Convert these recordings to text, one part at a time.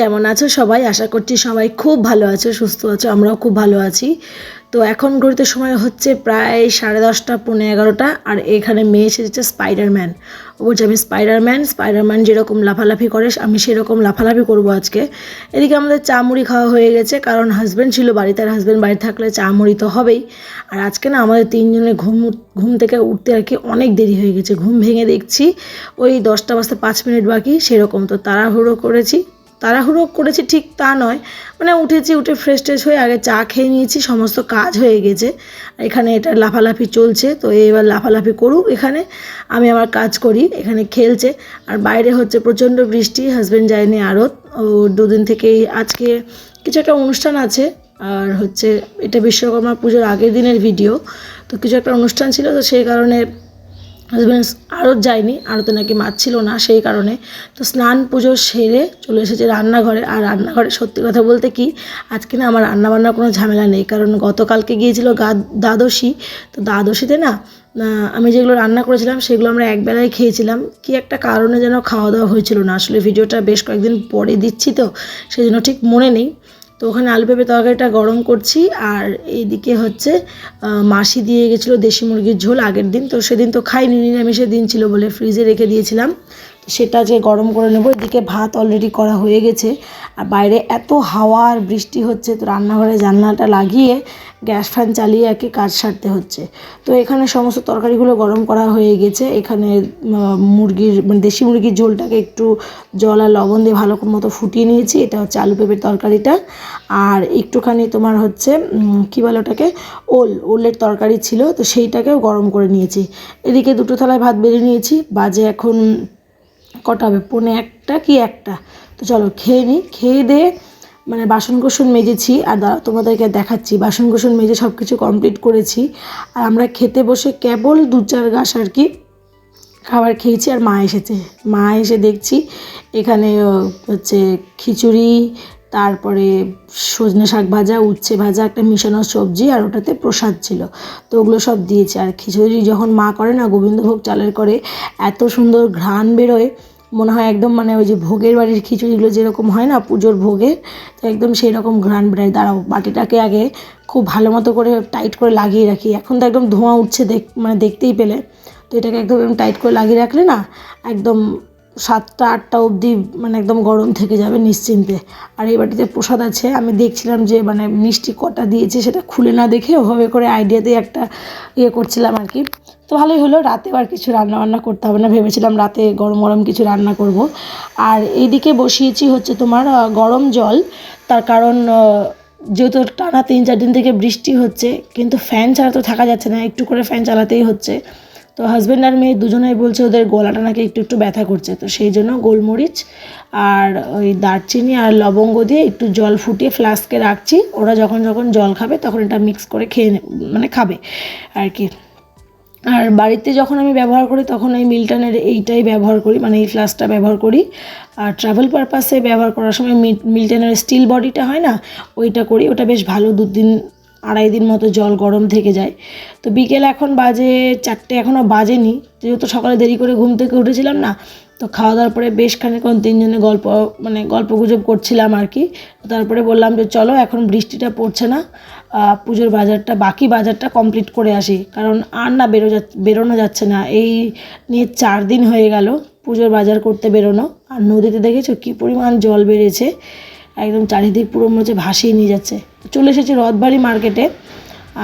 কেমন আছো সবাই? আশা করছি সবাই খুব ভালো আছো, সুস্থ আছো, আমরাও খুব ভালো আছি। তো এখন ঘড়িতে সময় হচ্ছে প্রায় সাড়ে দশটা পনেরো এগারোটা, আর এখানে মেয়ে এসেছে স্পাইডারম্যান ও বলছে আমি স্পাইডারম্যান স্পাইডারম্যান যেরকম লাফালাফি করে, আমি সেরকম লাফালাফি করব আজকে। এদিকে আমাদের চা মুড়ি খাওয়া হয়ে গেছে, কারণ হাজব্যান্ড ছিল বাড়িতে, আর হাজব্যান্ড বাড়ি থাকলে চা মুড়ি তো হবেই। আর আজকে না আমাদের তিনজনের ঘুম ঘুম থেকে উঠতে আর কি অনেক দেরি হয়ে গেছে। ঘুম ভেঙে দেখছি, ওই দশটা বাজতে পাঁচ মিনিট বাকি, সেরকম তো তাড়াহুড়ো করেছি। তাড়াহুড়ো করেছি, ঠিক তা নয়। মানে উঠেছি, উঠে ফ্রেশ ট্রেশ হয়ে আগে চা খেয়ে নিয়েছি, সমস্ত কাজ হয়ে গেছে। এখানে এটা লাফালাফি চলছে, তো এবার লাফালাফি করুক এখানে। আমি আমার কাজ করি, এখানে খেলছে। আর বাইরে হচ্ছে প্রচণ্ড বৃষ্টি হাজব্যান্ড যায়নি আড়ত ও দুদিন থেকেই আজকে কিছু একটা অনুষ্ঠান আছে, আর হচ্ছে এটা বিশ্বকর্মা পুজোর আগের দিনের ভিডিও তো কিছু একটা অনুষ্ঠান ছিল, তো সেই কারণে হাজব্যান্ড আড়ত যায়নি আড়তে নাকি মাছ ছিল না সেই কারণে। তো স্নান পুজো সেরে চলে এসেছে রান্নাঘরে। আর রান্নাঘরে সত্যি কথা বলতে কি, আজকে না আমার রান্নাবান্নার কোনো ঝামেলা নেই। কারণ গতকালকে গিয়েছিল গা, দ্বাদশী। তো দ্বাদশীতে না আমি যেগুলো রান্না করেছিলাম সেগুলো আমরা একবেলায় খেয়েছিলাম। কি একটা কারণে যেন খাওয়া দাওয়া হয়েছিল না। আসলে ভিডিওটা বেশ কয়েকদিন পরে দিচ্ছি তো সেই জন্য ঠিক মনে নেই। তো ওখানে আলু পেঁপে তরকারিটা গরম করছি, আর এইদিকে হচ্ছে মাসি দিয়ে গেছিল দেশি মুরগির ঝোল আগের দিন, তো সেদিন তো খাইনি, নিরামিষের দিন ছিল বলে ফ্রিজে রেখে দিয়েছিলাম। সেটা যে গরম করে নেব, এদিকে ভাত অলরেডি করা হয়ে গেছে। আর বাইরে এত হাওয়া আর বৃষ্টি হচ্ছে, তো রান্নাঘরে জানলাটা লাগিয়ে গ্যাস ফ্যান চালিয়ে একে কাজ সারতে হচ্ছে। তো এখানে সমস্ত তরকারিগুলো গরম করা হয়ে গেছে। এখানে মুরগির মানে দেশি মুরগির ঝোলটাকে একটু জল আর লবণ দিয়ে ভালো মতো ফুটিয়ে নিয়েছি। এটা হচ্ছে আলু পেঁপের তরকারিটা। আর একটুখানি তোমার হচ্ছে কী বলে ওটাকে? ওল, ওলের তরকারি ছিল, তো সেইটাকেও গরম করে নিয়েছি। এদিকে দুটো থালায় ভাত বেড়ে নিয়েছি। বাজে এখন কটা হবে? পৌনে একটা কি একটা? তো চলো খেয়ে নিই খেয়ে দিয়ে মানে বাসন কোসন মেজেছি, আর দাঁড়াও, তোমাদেরকে দেখাচ্ছি। বাসন কোসন মেজে সব কিছু কমপ্লিট করেছি। আর আমরা খেতে বসে কেবল দু চার গাছ আর কি খাবার খেয়েছি, আর মা এসেছে। মা এসে দেখছি, এখানে হচ্ছে খিচুড়ি, তারপরে সজনে শাক ভাজা, উচ্ছে ভাজা, একটা মিশানো সবজি, আর ওটাতে প্রসাদ ছিল। তো ওগুলো সব দিয়েছে। আর খিচুড়ি যখন মা করে না, গোবিন্দভোগ চালের করে, এত সুন্দর ঘ্রাণ বেরোয়। মনে হয় একদম মানে ওই যে ভোগের বাড়ির খিচুড়িগুলো যেরকম হয় না, পুজোর ভোগে, তো একদম সেই রকম ঘ্রাণ বেড়ায়। দাঁড়াও, বাটিটাকে আগে খুব ভালো মতো করে টাইট করে লাগিয়ে রাখি। এখন তো একদম ধোঁয়া উঠছে দেখ মানে দেখতেই পেলে। তো এটাকে একদম টাইট করে লাগিয়ে রাখলে না, একদম সাতটা, আটটা অবধি মানে একদম গরম থেকে যাবে নিশ্চিন্তে। আর এই বাটিতে প্রসাদ আছে। আমি দেখছিলাম যে মানে মিষ্টি কটা দিয়েছে সেটা খুলে না দেখে ওভাবে করে আইডিয়াতে একটা ইয়ে করছিলাম আর কি। তো ভালোই হলো রাতে আর কিছু রান্না বান্না করতে হবে না। ভেবেছিলাম রাতে গরম গরম কিছু রান্না করব। আর এইদিকে বসিয়েছি হচ্ছে তোমার গরম জল। তার কারণ যেহেতু টানা তিন, চার দিন থেকে বৃষ্টি হচ্ছে, কিন্তু ফ্যান ছাড়া তো থাকা যাচ্ছে না। একটু করে ফ্যান চালাতেই হচ্ছে। তো হাজব্যান্ড আর মেয়ে দুজনেই বলছে ওদের গলাটা নাকি একটু একটু ব্যথা করছে। তো সেই জন্য গোলমরিচ আর ওই দারচিনি আর লবঙ্গ দিয়ে একটু জল ফুটিয়ে ফ্লাস্কে রাখছি। ওরা যখন যখন জল খাবে তখন এটা মিক্স করে খেয়ে মানে খাবে আর কি। আর বাড়িতে যখন আমি ব্যবহার করি তখন এই মিল্টনের এইটাই ব্যবহার করি মানে এই ফ্লাস্কটা ব্যবহার করি। আর ট্রাভেল পারপাসে ব্যবহার করার সময় মিল্টনের স্টিল বডিটা হয় না, ওইটা করি। ওটা বেশ ভালো দুদিন আড়াই দিন মতো জল গরম থেকে যায়। তো বিকেল এখন বাজে চারটে এখনও বাজেনি। যেহেতু সকালে দেরি করে ঘুম থেকে উঠেছিলাম না, তো খাওয়া দাওয়ার পরে বেশ খানিক্ষণ তিনজনে গল্প মানে গল্প গুজব করছিলাম আর কি। তারপরে বললাম যে, চলো, এখন বৃষ্টিটা পড়ছে না পুজোর বাজারটা, বাকি বাজারটা কমপ্লিট করে আসি। কারণ আর না বেরো যা, বেরোনো যাচ্ছে না। এই নিয়ে চার দিন হয়ে গেল পুজোর বাজার করতে বেরোনো। আর নদীতে দেখেছ কী পরিমাণ জল বেড়েছে। একদম চারিদিক পুরো মনে হচ্ছে ভাসিয়ে নিয়ে যাচ্ছে। চলে এসেছে রথবাড়ি মার্কেটে।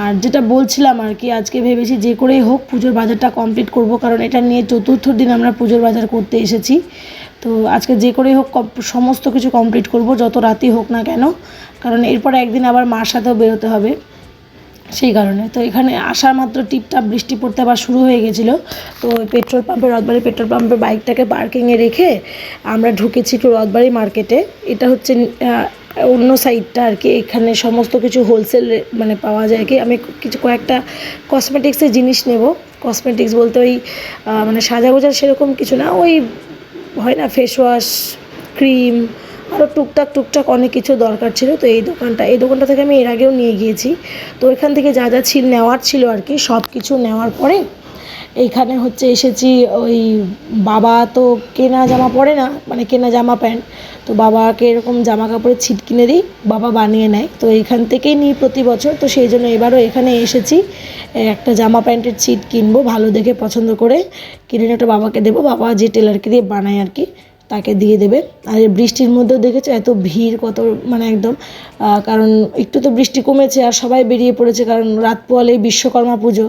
আর যেটা বলছিলাম আর কি, আজকে ভেবেছি যে করেই হোক পুজোর বাজারটা কমপ্লিট করব, কারণ এটা নিয়ে চতুর্থ দিন আমরা পুজোর বাজার করতে এসেছি। তো আজকে যে করেই হোক সমস্ত কিছু কমপ্লিট করব, যত রাতই হোক না কেন। কারণ এরপরে একদিন আবার মার সাথেও বেরোতে হবে। সেই কারণে। তো এখানে আসার মাত্র টিপটাপ বৃষ্টি পড়তে আবার শুরু হয়ে গেছিল। তো পেট্রোল পাম্পে, রথবাড়ি পেট্রোল পাম্পে বাইকটাকে পার্কিংয়ে রেখে আমরা ঢুকেছি একটু রথবাড়ি মার্কেটে এটা হচ্ছে অন্য সাইডটা আর কি। এখানে সমস্ত কিছু হোলসেল মানে পাওয়া যায় কি। আমি কিছু কয়েকটা কসমেটিক্সের জিনিস নেব। কসমেটিক্স বলতে ওই মানে সাজাগোজার সেরকম কিছু না। ওই হয় না ফেস ওয়াশ ক্রিম আরও টুকটাক টুকটাক অনেক কিছু দরকার ছিল। তো এই দোকানটা এই দোকানটা থেকে আমি এর আগেও নিয়ে গিয়েছি। তো এখান থেকে যা যা ছিল নেওয়ার ছিল আর কি, সব কিছু নেওয়ার পরে এইখানে হচ্ছে এসেছি ওই বাবা তো কেনা জামা পরে না মানে কেনা জামা প্যান্ট। তো বাবাকে এরকম জামা কাপড়ের ছিট কিনে দিই, বাবা বানিয়ে নেয়। তো এইখান থেকেই নিই প্রতি বছর। তো সেই জন্য এবারও এখানে এসেছি। একটা জামা প্যান্টের ছিট কিনবো, ভালো দেখে পছন্দ করে। কিনে ওটা বাবাকে দেবো, বাবা যে টেলারকে দিয়ে বানায় আর কি। তাকে দিয়ে দেবে। আর বৃষ্টির মধ্যেও দেখেছ এত ভিড়, কত মানে একদম কারণ একটু তো বৃষ্টি কমেছে আর সবাই বেরিয়ে পড়েছে, কারণ রাত পোয়ালেই বিশ্বকর্মা পুজো।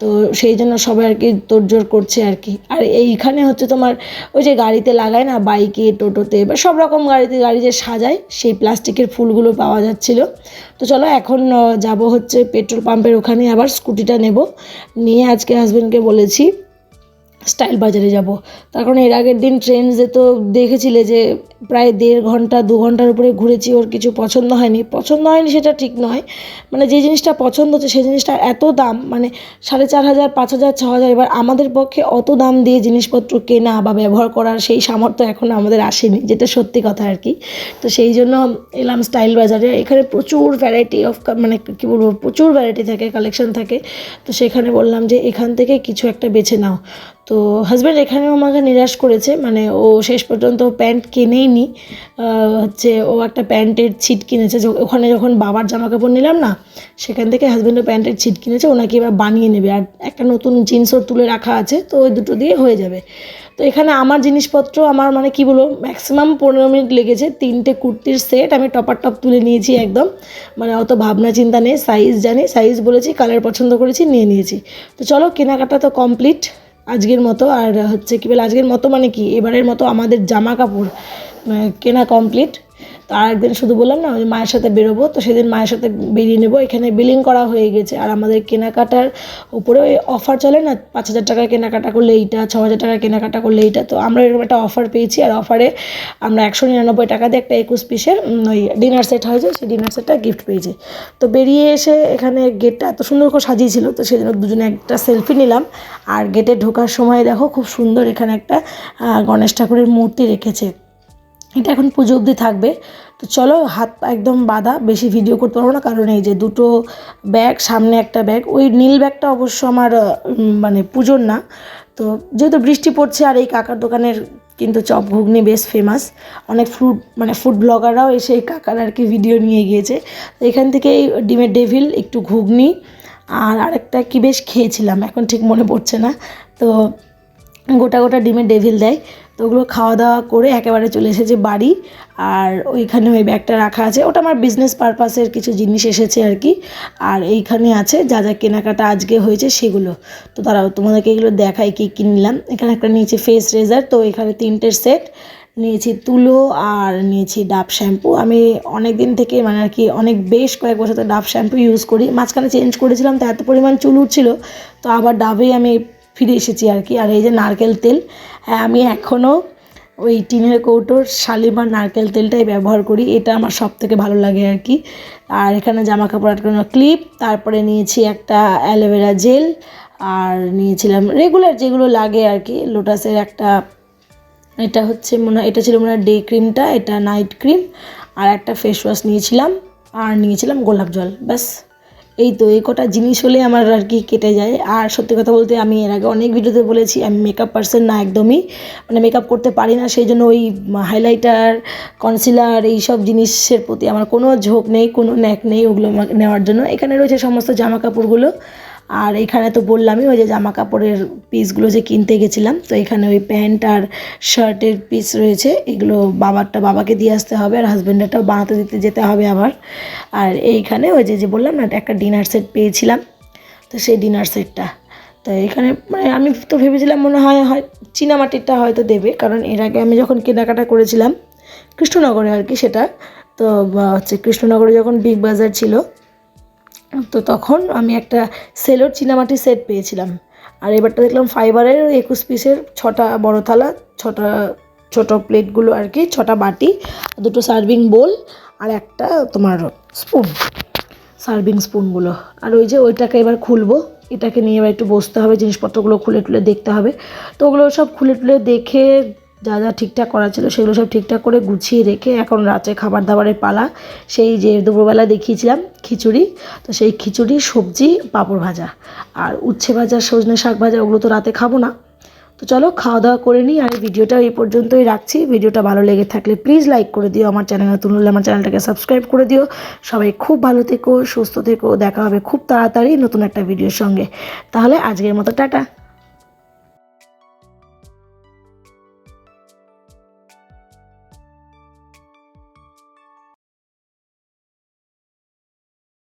তো সেই জন্য সবাই আর কি তোড়জোড় করছে আর কি। আর এইখানে হচ্ছে তোমার ওই যে গাড়িতে লাগায় না, বাইকে, টোটোতে, বা সব রকম গাড়িতে, গাড়ি যে সাজায়, সেই প্লাস্টিকের ফুলগুলো পাওয়া যাচ্ছিল। তো চলো এখন যাব হচ্ছে পেট্রোল পাম্পের ওখানে আবার স্কুটিটা নেব। নিয়ে আজকে হাজব্যান্ডকে বলেছি স্টাইল বাজারে যাব। তার কারণ এর আগের দিন ট্রেন যেত দেখেছিলে যে প্রায় দেড় ঘণ্টা, দু ঘণ্টার উপরে ঘুরেছি, ওর কিছু পছন্দ হয়নি। পছন্দ হয়নি সেটা ঠিক নয়। মানে যে জিনিসটা পছন্দ হচ্ছে সেই জিনিসটা এত দাম মানে সাড়ে চার হাজার, পাঁচ হাজার, ছ হাজার, এবার আমাদের পক্ষে অত দাম দিয়ে জিনিসপত্র কেনা বা ব্যবহার করার সেই সামর্থ্য এখন আমাদের আসেনি, যেটা সত্যি কথা আর কি। তো সেই জন্য এলাম স্টাইল বাজারে। এখানে প্রচুর ভ্যারাইটি অফ মানে কী বলব, প্রচুর ভ্যারাইটি থাকে কালেকশন থাকে। তো সেখানে বললাম যে এখান থেকে কিছু একটা বেছে নাও। তো হাজব্যান্ড এখানেও আমাকে নিরাশ করেছে মানে ও শেষ পর্যন্ত প্যান্ট কিনেই নি হচ্ছে ও একটা প্যান্টের ছিট কিনেছে ওখানে যখন বাবার জামা কাপড় নিলাম না, সেখান থেকে হাজব্যান্ডও প্যান্টের ছিট কিনেছে, ওনাকে এবার বানিয়ে নেবে, আর একটা নতুন জিন্সও তুলে রাখা আছে, তো ওই দুটো দিয়ে হয়ে যাবে। তো এখানে আমার জিনিসপত্র, আমার মানে কি বলব ম্যাক্সিমাম পনেরো মিনিট লেগেছে, তিনটে কুর্তির সেট আমি টপার টপ তুলে নিয়েছি একদম মানে অত ভাবনা চিন্তা নেই সাইজ জানি সাইজ বলেছি কালার পছন্দ করেছি, নিয়ে নিয়েছি। তো চলো, কেনাকাটা তো কমপ্লিট আজকের মতো, আর হচ্ছে কী বলে, আজকের মতো মানে কি? এবারের মতো আমাদের জামা কাপড় কেনা কমপ্লিট তো আরেকদিন শুধু বললাম না, ওই মায়ের সাথে বেরোবো, তো সেদিন মায়ের সাথে বেরিয়ে নেব। এখানে বিলিং করা হয়ে গেছে। আর আমাদের কেনাকাটার উপরে ওই অফার চলে না, পাঁচ হাজার টাকার কেনাকাটা করলে এইটা, ছ হাজার টাকার কেনাকাটা করলে এইটা। তো আমরা এরকম একটা অফার পেয়েছি, আর অফারে আমরা একশো নিরানব্বই টাকা দিয়ে একটা একুশ পিসের ওই ডিনার সেট হয়েছে, সেই ডিনার সেটটা গিফট পেয়েছি। তো বেরিয়ে এসে এখানে গেটটা এত সুন্দর করে সাজিয়েছিল, তো সেই জন্য দুজনে একটা সেলফি নিলাম। আর গেটে ঢোকার সময় দেখো, খুব সুন্দর এখানে একটা গণেশ ঠাকুরের মূর্তি রেখেছে। এটা এখন পুজো অবধি থাকবে। তো চলো, হাত একদম বাঁধা, বেশি ভিডিও করতে পারব না, কারণ এই যে দুটো ব্যাগ সামনে একটা ব্যাগ ওই নীল ব্যাগটা অবশ্য আমার মানে পুজোর না। তো যেহেতু বৃষ্টি পড়ছে, আর এই কাকার দোকানের কিন্তু চপ ঘুগনি বেশ ফেমাস অনেক ফুড মানে ফুড ব্লগাররাও এসে এই কাকার আর কি ভিডিও নিয়ে গিয়েছে। তো এখান থেকে এই ডিমের ডেভিল একটু ঘুগনি, আর আরেকটা কি বেশ খেয়েছিলাম, এখন ঠিক মনে পড়ছে না। তো গোটা গোটা ডিমের ডেভিল দেয়। তো ওগুলো খাওয়া দাওয়া করে একেবারে চলে এসেছে বাড়ি। আর ওইখানে ওই ব্যাগটা রাখা আছে। ওটা আমার বিজনেস পারপাসের কিছু জিনিস এসেছে আর কি। আর এইখানে আছে যা যা কেনাকাটা আজকে হয়েছে সেগুলো। তো তারাও তোমাদেরকে এগুলো দেখাই কি কিনলাম এখানে একটা নিয়েছি ফেস রেজার তো এখানে তিনটের সেট নিয়েছি তুলো আর নিয়েছি ডাব শ্যাম্পু আমি অনেক দিন থেকে মানে আর কি অনেক বেশ কয়েক বছর ডাব শ্যাম্পু ইউজ করি। মাঝখানে চেঞ্জ করেছিলাম, তো এত পরিমাণ চুল উঠছিল। তো আবার ডাবেই আমি ফিরে এসেছি আর কি। আর এই যে নারকেল তেল আমি এখনও ওই টিনের কৌটোর শালিমার নারকেল তেলটাই ব্যবহার করি। এটা আমার সব থেকে ভালো লাগে আর কি। আর এখানে জামা কাপড় আটকানো ক্লিপ, তারপরে নিয়েছি একটা অ্যালোভেরা জেল, আর নিয়েছিলাম রেগুলার যেগুলো লাগে আর কি। লোটাসের একটা, এটা হচ্ছে মনে এটা ছিল মনে হয় ডে ক্রিমটা এটা নাইট ক্রিম আর একটা ফেস ওয়াশ নিয়েছিলাম, আর নিয়েছিলাম গোলাপ জল, ব্যাস। এই তো, এই কটা জিনিস হলে আমার আর কি কেটে যায়। আর সত্যি কথা বলতে আমি এর আগে অনেক ভিডিওতে বলেছি, আমি মেকআপ পার্সন না একদমই। মানে মেকআপ করতে পারি না সেই জন্য ওই হাইলাইটার কনসিলার এই সব জিনিসের প্রতি আমার কোনো ঝোঁক নেই, কোনো ন্যাক নেই ওগুলো নেওয়ার জন্য। এখানে রয়েছে সমস্ত জামা কাপড়গুলো আর এখানে তো বললামই ওই যে জামা কাপড়ের পিসগুলো যে কিনতে গেছিলাম, তো এখানে ওই প্যান্ট আর শার্টের পিস রয়েছে, এগুলো বাবারটা বাবাকে দিয়ে আসতে হবে আর হাজব্যান্ডেরটাও বানাতে দিতে যেতে হবে আবার। আর এইখানে ওই যে যে বললাম না, একটা ডিনার সেট পেয়েছিলাম, তো সেই ডিনার সেটটা তো এখানে মানে আমি তো ভেবেছিলাম মনে হয় হয় চীনামাটিরটা হয়তো দেবে, কারণ এর আগে আমি যখন কেনাকাটা করেছিলাম, কৃষ্ণনগরে আর কি সেটা, তো হচ্ছে কৃষ্ণনগরে যখন বিগ বাজার ছিল তো তখন আমি একটা সেলোর চীনামাটি সেট পেয়েছিলাম। আর এবারটা দেখলাম ফাইবারের একুশ পিসের ছটা বড় থালা, ছটা ছোট প্লেটগুলো আর কি, ছটা বাটি, দুটো সার্ভিং বোল আর একটা তোমার স্পুন সার্ভিং স্পুনগুলো আর ওই যে ওইটাকে এবার খুলবো, এটাকে নিয়ে এবার একটু বসতে হবে, জিনিসপত্রগুলো খুলে টুলে দেখতে হবে। তো ওগুলো সব খুলে টুলে দেখে যা যা ঠিকঠাক করা ছিল সেগুলো সব ঠিকঠাক করে গুছিয়ে রেখে এখন রাতে খাবার দাবারের পালা। সেই যে দুপুরবেলা দেখিয়েছিলাম খিচুড়ি, তো সেই খিচুড়ি, সবজি, পাঁপড় ভাজা। আর উচ্ছে ভাজা, সজনে শাক ভাজা ওগুলো তো রাতে খাব না। তো চলো খাওয়া দাওয়া করে নিই আর ভিডিওটা এই পর্যন্তই রাখছি। ভিডিওটা ভালো লেগে থাকলে প্লিজ লাইক করে দিও, আমার চ্যানেল নতুন হলে আমার চ্যানেলটাকে সাবস্ক্রাইব করে দিও। সবাই খুব ভালো থেকো, সুস্থ থেকো, দেখা হবে খুব তাড়াতাড়ি নতুন একটা ভিডিওর সঙ্গে। তাহলে আজকের মতো টাটা।